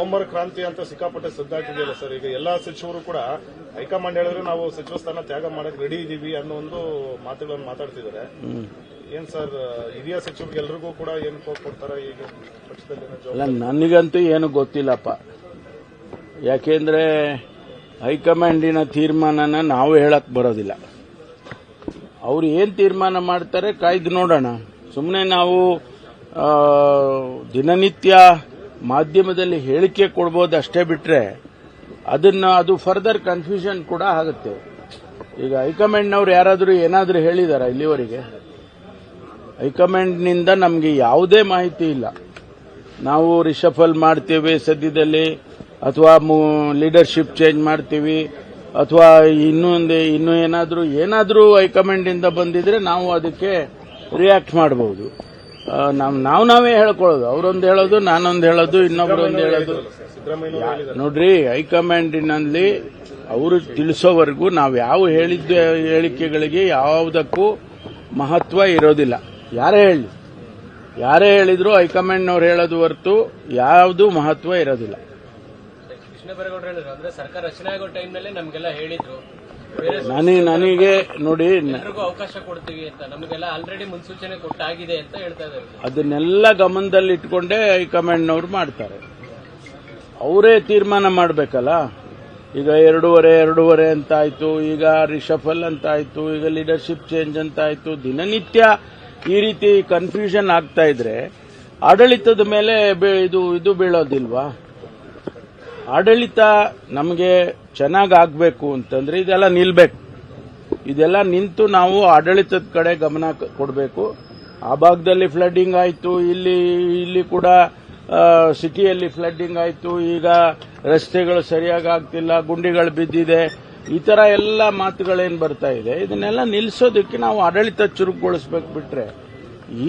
November ಕ್ರಾಂತಿ ಅಂತ ಸಿಕ್ಕಾಪಟ್ಟೆ ಸದ್ದಾಗ್ತಿದೆಯಲ್ಲ ಸರ್. ಈಗ ಎಲ್ಲಾ ಸಚಿವರು ಕೂಡ ಹೈಕಮಾಂಡ್ ಹೇಳಿದ್ರೆ ನಾವು ಸಚಿವ ಸ್ಥಾನ ತ್ಯಾಗ ಮಾಡಕ್ ರೆಡಿ ಇದೀವಿ ಅನ್ನೋ ಒಂದು ಮಾತುಗಳನ್ನು ಮಾತಾಡ್ತಿದ್ದಾರೆ. ಏನ್ ಸರ್, ಹಿರಿಯ ಸಚಿವರಿಗೆ ಎಲ್ರಿಗೂ ಕೂಡ ಏನ್ ಕೊಡ್ತಾರ? ಈಗ ಪಕ್ಷದಲ್ಲಿ ನನಗಂತೂ ಏನು ಗೊತ್ತಿಲ್ಲಪ್ಪ. ಯಾಕೆಂದ್ರೆ ಹೈಕಮಾಂಡಿನ ತೀರ್ಮಾನನ ನಾವು ಹೇಳಕ್ ಬರೋದಿಲ್ಲ. ಅವ್ರು ಏನ್ ತೀರ್ಮಾನ ಮಾಡ್ತಾರೆ ಕಾಯ್ದು ನೋಡೋಣ. ಸುಮ್ಮನೆ ನಾವು ದಿನನಿತ್ಯ ಮಾಧ್ಯಮದಲ್ಲಿ ಹೇಳಿಕೆ ಕೊಡ್ಬೋದು ಅಷ್ಟೇ ಬಿಟ್ರೆ ಅದನ್ನ ಅದು ಫರ್ದರ್ ಕನ್ಫ್ಯೂಷನ್ ಕೂಡ ಆಗುತ್ತೆ. ಈಗ ಹೈಕಮಾಂಡ್ನವ್ರು ಯಾರಾದರೂ ಏನಾದರೂ ಹೇಳಿದಾರ ಇಲ್ಲಿವರೆಗೆ? ಹೈಕಮಾಂಡ್ನಿಂದ ನಮಗೆ ಯಾವುದೇ ಮಾಹಿತಿ ಇಲ್ಲ. ನಾವು ರಿಷಫಲ್ ಮಾಡ್ತೇವೆ ಸದ್ಯದಲ್ಲಿ, ಅಥವಾ ಲೀಡರ್ಶಿಪ್ ಚೇಂಜ್ ಮಾಡ್ತೀವಿ, ಅಥವಾ ಇನ್ನೊಂದು ಇನ್ನೂ ಏನಾದರೂ ಏನಾದರೂ ಹೈಕಮಾಂಡಿಂದ ಬಂದಿದ್ರೆ ನಾವು ಅದಕ್ಕೆ ರಿಯಾಕ್ಟ್ ಮಾಡಬಹುದು ನಾವು ನಾವು ನಾವೇ ಹೇಳ್ಕೊಳ್ಳೋದು. ಅವರೊಂದು ಹೇಳೋದು ನಾನೊಂದು ಹೇಳೋದು ಇನ್ನೊಬ್ಬರೊಂದು ಹೇಳೋದು. ನೋಡ್ರಿ ಹೈಕಮಾಂಡಿನಲ್ಲಿ ಅವರು ತಿಳಿಸೋವರೆಗೂ ನಾವು ಯಾವ ಹೇಳಿದ್ದ ಹೇಳಿಕೆಗಳಿಗೆ ಯಾವುದಕ್ಕೂ ಮಹತ್ವ ಇರೋದಿಲ್ಲ. ಯಾರೇ ಹೇಳಿ. ಯಾರೇ ಹೇಳಿದ್ರು ಹೈಕಮಾಂಡ್ನವ್ರು ಹೇಳೋದು ಹೊರತು ಯಾವುದು ಮಹತ್ವ ಇರೋದಿಲ್ಲ. ಕೃಷ್ಣ ಬೈರೇಗೌಡರು ಹೇಳಿದ್ರು. ಅಂದ್ರೆ ಸರ್ಕಾರ ರಚನೆ ಆಗೋ ಟೈಮ್ನಲ್ಲೇ ನಮ್ಗೆಲ್ಲ ಹೇಳಿದ್ರು. ನನಗೆ ನನಗೆ ನೋಡಿ ಅವಕಾಶ ಕೊಡ್ತೀವಿ ಅಂತ. ನಮಗೆಲ್ಲ ಆಲ್ರೆಡಿ ಮುನ್ಸೂಚನೆ ಕೊಟ್ಟಾಗಿದೆ ಅಂತ ಹೇಳ್ತಾ ಇದ್ದಾರೆ. ಅದನ್ನೆಲ್ಲ ಗಮನದಲ್ಲಿಟ್ಕೊಂಡೇ ಹೈಕಮಾಂಡ್ನವ್ರು ಮಾಡ್ತಾರೆ. ಅವರೇ ತೀರ್ಮಾನ ಮಾಡಬೇಕಲ್ಲ? ಈಗ ಎರಡೂವರೆ ಎರಡೂವರೆ ಅಂತ ಆಯ್ತು ಈಗ ರಿಷಫಲ್ ಅಂತ ಆಯ್ತು ಈಗ ಲೀಡರ್ಶಿಪ್ ಚೇಂಜ್ ಅಂತ ಆಯ್ತು ದಿನನಿತ್ಯ ಈ ರೀತಿ ಕನ್ಫ್ಯೂಷನ್ ಆಗ್ತಾ ಇದ್ರೆ ಆಡಳಿತದ ಮೇಲೆ ಇದು ಇದು ಬೀಳೋದಿಲ್ವಾ? ಆಡಳಿತ ನಮಗೆ ಚೆನ್ನಾಗಿ ಆಗಬೇಕು ಅಂತಂದ್ರೆ ಇದೆಲ್ಲ ನಿಲ್ಬೇಕು. ಇದೆಲ್ಲ ನಿಂತು ನಾವು ಆಡಳಿತದ ಕಡೆ ಗಮನ ಕೊಡಬೇಕು. ಆ ಭಾಗದಲ್ಲಿ ಫ್ಲಡ್ಡಿಂಗ್ ಆಯಿತು, ಇಲ್ಲಿ ಇಲ್ಲಿ ಕೂಡ ಸಿಟಿಯಲ್ಲಿ ಫ್ಲಡ್ಡಿಂಗ್ ಆಯಿತು, ಈಗ ರಸ್ತೆಗಳು ಸರಿಯಾಗಿ ಆಗ್ತಿಲ್ಲ, ಗುಂಡಿಗಳು ಬಿದ್ದಿದೆ, ಈ ತರ ಎಲ್ಲ ಮಾತುಗಳೇನು ಬರ್ತಾ ಇದೆ. ಇದನ್ನೆಲ್ಲ ನಿಲ್ಲಿಸೋದಕ್ಕೆ ನಾವು ಆಡಳಿತ ಚುರುಕುಗೊಳಿಸ್ಬೇಕು ಬಿಟ್ರೆ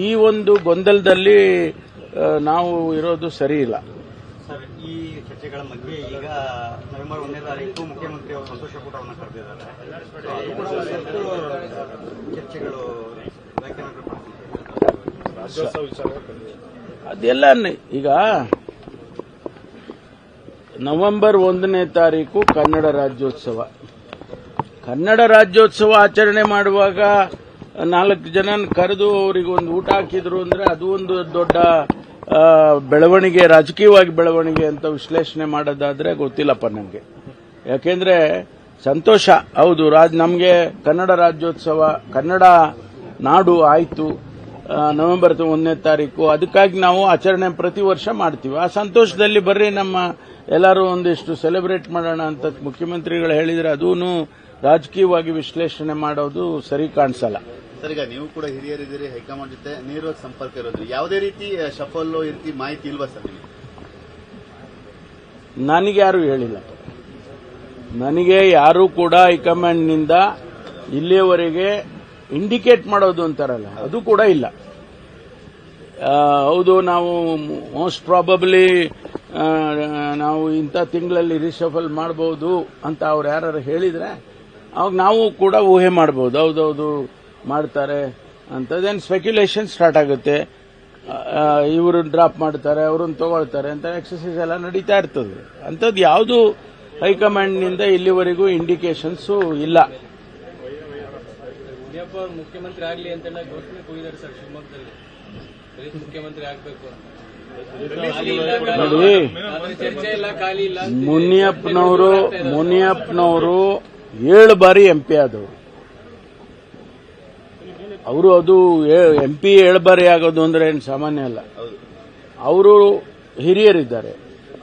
ಈ ಒಂದು ಗೊಂದಲದಲ್ಲಿ ನಾವು ಇರೋದು ಸರಿ ಚರ್ಚೆಗಳ ಮಧ್ಯೆ ಈಗ ನವೆಂಬರ್ ಒಂದನೇ ತಾರೀಕು ಮುಖ್ಯಮಂತ್ರಿ ಅವರು ಸಂತೋಷ ಕೂಟವನ್ನು ಕರೆದಿದ್ದಾರೆ. ಚರ್ಚೆಗಳು ಅದೆಲ್ಲ ಈಗ ನವೆಂಬರ್ ಒಂದನೇ ತಾರೀಕು ಕನ್ನಡ ರಾಜ್ಯೋತ್ಸವ. ಕನ್ನಡ ರಾಜ್ಯೋತ್ಸವ ಆಚರಣೆ ಮಾಡುವಾಗ ನಾಲ್ಕು ಜನ ಕರೆದು ಅವರಿಗೆ ಒಂದು ಊಟ ಹಾಕಿದ್ರು ಅಂದ್ರೆ ಅದು ಒಂದು ದೊಡ್ಡ ಬೆಳವಣಿಗೆ, ರಾಜಕೀಯವಾಗಿ ಬೆಳವಣಿಗೆ ಅಂತ ವಿಶ್ಲೇಷಣೆ ಮಾಡೋದಾದ್ರೆ ಗೊತ್ತಿಲ್ಲಪ್ಪ ನನಗೆ ಯಾಕೆಂದ್ರೆ ಸಂತೋಷ, ಹೌದು, ರಾಜ್, ನಮಗೆ ಕನ್ನಡ ರಾಜ್ಯೋತ್ಸವ, ಕನ್ನಡ ನಾಡು ಆಯಿತು ನವೆಂಬರ್ ಒಂದನೇ ತಾರೀಕು, ಅದಕ್ಕಾಗಿ ನಾವು ಆಚರಣೆ ಪ್ರತಿ ವರ್ಷ ಮಾಡ್ತೀವಿ. ಆ ಸಂತೋಷದಲ್ಲಿ ಬರ್ರಿ ನಮ್ಮ ಎಲ್ಲರೂ ಒಂದಿಷ್ಟು ಸೆಲೆಬ್ರೇಟ್ ಮಾಡೋಣ ಅಂತ ಮುಖ್ಯಮಂತ್ರಿಗಳು ಹೇಳಿದರೆ ಅದೂ ರಾಜಕೀಯವಾಗಿ ವಿಶ್ಲೇಷಣೆ ಮಾಡೋದು ಸರಿ ಕಾಣಿಸಲ್ಲ. ಸರ್ ಈಗ ನೀವು ಕೂಡ ಹಿರಿಯರಿದ್ದೀರಿ, ಹೈಕಮಾಂಡ್ ಜೊತೆ ನೇರವಾಗಿ ಸಂಪರ್ಕ ಇರೋದ್ರಿ ಯಾವುದೇ ರೀತಿ ಶಫಲ್ ಈ ಮಾಹಿತಿ ಇಲ್ವಾ ಸರ್ ನಿಮಗೆ? ನನಗೆ ಯಾರು ಹೇಳಿಲ್ಲ. ನನಗೆ ಯಾರು ಕೂಡ ಹೈಕಮಾಂಡ್ನಿಂದ ಇಲ್ಲಿಯವರೆಗೆ ಇಂಡಿಕೇಟ್ ಮಾಡೋದು ಅಂತಾರಲ್ಲ, ಅದು ಕೂಡ ಇಲ್ಲ. ಹೌದು, ನಾವು ಮೋಸ್ಟ್ ಪ್ರಾಬಬ್ಲಿ ನಾವು ಇಂಥ ತಿಂಗಳಲ್ಲಿ ರಿಶಫಲ್ ಮಾಡಬಹುದು ಅಂತ ಅವ್ರು ಯಾರು ಹೇಳಿದ್ರೆ, ಅವಾಗ ನಾವು ಕೂಡ ಊಹೆ ಮಾಡಬಹುದು ಹೌದೌದು ಮಾಡ್ತಾರೆ ಅಂತದೇನು ಸ್ಪೆಕ್ಯುಲೇಷನ್ ಸ್ಟಾರ್ಟ್ ಆಗುತ್ತೆ. ಇವರು ಡ್ರಾಪ್ ಮಾಡ್ತಾರೆ ಅವ್ರನ್ನ ತಗೊಳ್ತಾರೆ ಅಂತ ಎಕ್ಸಸೈಸ್ ಎಲ್ಲ ನಡೀತಾ ಇರ್ತದೆ. ಅಂಥದ್ದು ಯಾವುದು ಹೈಕಮಾಂಡ್ನಿಂದ ಇಲ್ಲಿವರೆಗೂ ಇಂಡಿಕೇಶನ್ಸ್ ಇಲ್ಲ. ಮುಖ್ಯಮಂತ್ರಿ ಆಗಲಿ ಅಂತೆಲ್ಲ ಘೋಷಣೆ ಕೂಗಿದ್ದಾರೆ ಸರ್ ಶಿವಮೊಗ್ಗದಲ್ಲಿ. ಮುಖ್ಯಮಂತ್ರಿ ಆಗ್ಬೇಕು ಮುನಿಯಪ್ಪನವರು ಮುನಿಯಪ್ಪನವರು ಏಳು ಬಾರಿ ಎಂ ಪಿ ಆದವರು. ಅವರು ಅದು ಎಂ ಪಿ ಎಳಬಾರಿ ಆಗೋದು ಅಂದ್ರೆ ಏನು ಸಾಮಾನ್ಯ ಅಲ್ಲ. ಅವರು ಹಿರಿಯರಿದ್ದಾರೆ.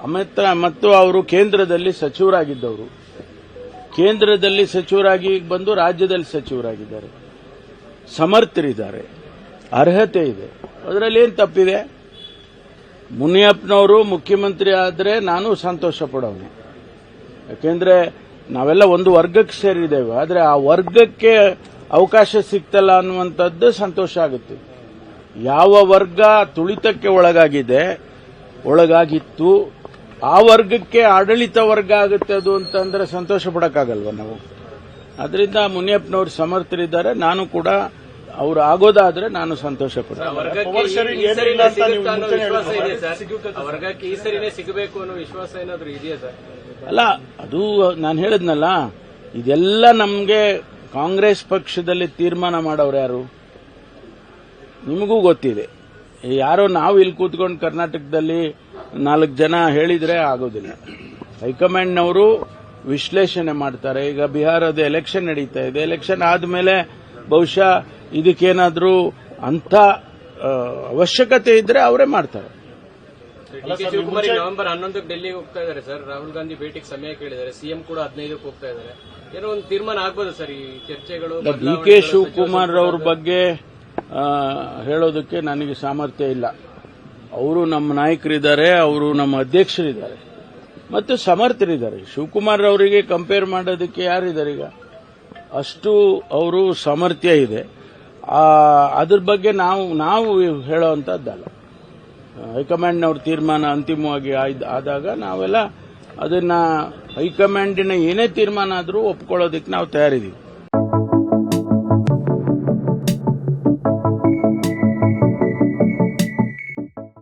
ಅಮಿತ್ ಮತ್ತು ಅವರು ಕೇಂದ್ರದಲ್ಲಿ ಸಚಿವರಾಗಿದ್ದವರು. ಕೇಂದ್ರದಲ್ಲಿ ಸಚಿವರಾಗಿ ಬಂದು ರಾಜ್ಯದಲ್ಲಿ ಸಚಿವರಾಗಿದ್ದಾರೆ. ಸಮರ್ಥರಿದ್ದಾರೆ. ಅರ್ಹತೆ ಇದೆ. ಅದರಲ್ಲಿ ಏನು ತಪ್ಪಿದೆ? ಮುನಿಯಪ್ಪನವರು ಮುಖ್ಯಮಂತ್ರಿ ಆದರೆ ನಾನು ಸಂತೋಷ ಪಡೋನು ಯಾಕೆಂದ್ರೆ ನಾವೆಲ್ಲ ಒಂದು ವರ್ಗಕ್ಕೆ ಸೇರಿದ್ದೇವೆ. ಆದರೆ ಆ ವರ್ಗಕ್ಕೆ ಅವಕಾಶ ಸಿಗ್ತಲ್ಲ ಅನ್ನುವಂಥದ್ದು ಸಂತೋಷ ಆಗುತ್ತೆ. ಯಾವ ವರ್ಗ ತುಳಿತಕ್ಕೆ ಒಳಗಾಗಿದೆ ಒಳಗಾಗಿತ್ತು ಆ ವರ್ಗಕ್ಕೆ ಆಡಳಿತ ವರ್ಗ ಆಗುತ್ತೆ ಅದು ಅಂತಂದ್ರೆ ಸಂತೋಷ ಪಡಕ್ಕಾಗಲ್ವ ನಾವು? ಅದರಿಂದ ಮುನಿಯಪ್ಪನವರು ಸಮರ್ಥರಿದ್ದಾರೆ ನಾನು ಕೂಡ ಅವ್ರು ಆಗೋದಾದ್ರೆ ನಾನು ಸಂತೋಷ ಪಡ್ತೀನಿ. ವರ್ಗಕ್ಕೆ ಈ- ಶೇರಿಂಗ್ ಈ ಏನಿಲ್ಲ ಸರಿನೇ ಅಂತ ಅನ್ನೋ ವಿಶ್ವಾಸ ಇದೆ ಸರ್? ವರ್ಗಕ್ಕೆ ಈ ಸರಿನೇ ಸಿಗಬೇಕು ಅನ್ನೋ ವಿಶ್ವಾಸ ಏನಾದ್ರು ಇದೆಯಾ ಸರ್? ಅಲ್ಲ ಅದು ನಾನು ಹೇಳಿದ್ನಲ್ಲ ಇದೆಲ್ಲ ನಮಗೆ ಕಾಂಗ್ರೆಸ್ ಪಕ್ಷದಲ್ಲಿ ತೀರ್ಮಾನ ಮಾಡೋರು ಯಾರು? ನಿಮಗೂ ಗೊತ್ತಿದೆ. ಯಾರೋ ನಾವು ಇಲ್ಲಿ ಕೂತ್ಕೊಂಡು ಕರ್ನಾಟಕದಲ್ಲಿ ನಾಲ್ಕು ಜನ ಹೇಳಿದ್ರೆ ಆಗೋದಿಲ್ಲ. ಹೈಕಮಾಂಡ್ನವರು ವಿಶ್ಲೇಷಣೆ ಮಾಡ್ತಾರೆ. ಈಗ ಬಿಹಾರದ ಎಲೆಕ್ಷನ್ ನಡೀತಾ ಇದೆ. ಎಲೆಕ್ಷನ್ ಆದಮೇಲೆ ಬಹುಶಃ ಇದಕ್ಕೇನಾದರೂ ಅಂಥ ಅವಶ್ಯಕತೆ ಇದ್ರೆ ಅವರೇ ಮಾಡ್ತಾರೆ. ಶಿವಕುಮಾರ್ ನವೆಂಬರ್ ಹನ್ನೊಂದಕ್ಕೆ ಡೆಲ್ಲಿಗೆ ಹೋಗ್ತಾ ಇದ್ದಾರೆ ಸರ್. ರಾಹುಲ್ ಗಾಂಧಿ ಭೇಟಿಗೆ ಸಮಯ ಕೇಳಿದ್ದಾರೆ. ಸಿಎಂ ಕೂಡ ಹದಿನೈದಕ್ಕೆ ಹೋಗ್ತಾ ಇದ್ದಾರೆ ಏನೋ ಒಂದು ತೀರ್ಮಾನ ಆಗ್ಬೋದು ಸರ್ ಈ ಚರ್ಚೆಗಳು ಡಿ ಕೆ ಶಿವಕುಮಾರ್ ಅವ್ರ ಬಗ್ಗೆ ಆ, ಹೇಳೋದಕ್ಕೆ ನನಗೆ ಸಾಮರ್ಥ್ಯ ಇಲ್ಲ. ಅವರು ನಮ್ಮ ನಾಯಕರಿದ್ದಾರೆ ಅವರು ನಮ್ಮ ಅಧ್ಯಕ್ಷರಿದ್ದಾರೆ. ಮತ್ತು ಸಮರ್ಥರಿದ್ದಾರೆ. ಶಿವಕುಮಾರ್ ಅವರಿಗೆ ಕಂಪೇರ್ ಮಾಡೋದಕ್ಕೆ ಯಾರಿದ್ದಾರೆ ಈಗ? ಅಷ್ಟು ಅವರು ಸಾಮರ್ಥ್ಯ ಇದೆ. ಆ, ಅದ್ರ ಬಗ್ಗೆ ನಾವು ನಾವು ಹೇಳೋವಂಥದ್ದಲ್ಲ ಹೈಕಮಾಂಡ್ನವ್ರ ತೀರ್ಮಾನ ಅಂತಿಮವಾಗಿ ಆದಾಗ ನಾವೆಲ್ಲ ಅದನ್ನ ಹೈಕಮಾಂಡಿನ ಏನೇ ತೀರ್ಮಾನ ಆದರೂ ಒಪ್ಕೊಳ್ಳೋದಕ್ಕೆ ನಾವು ತಯಾರಿದ್ದೀವಿ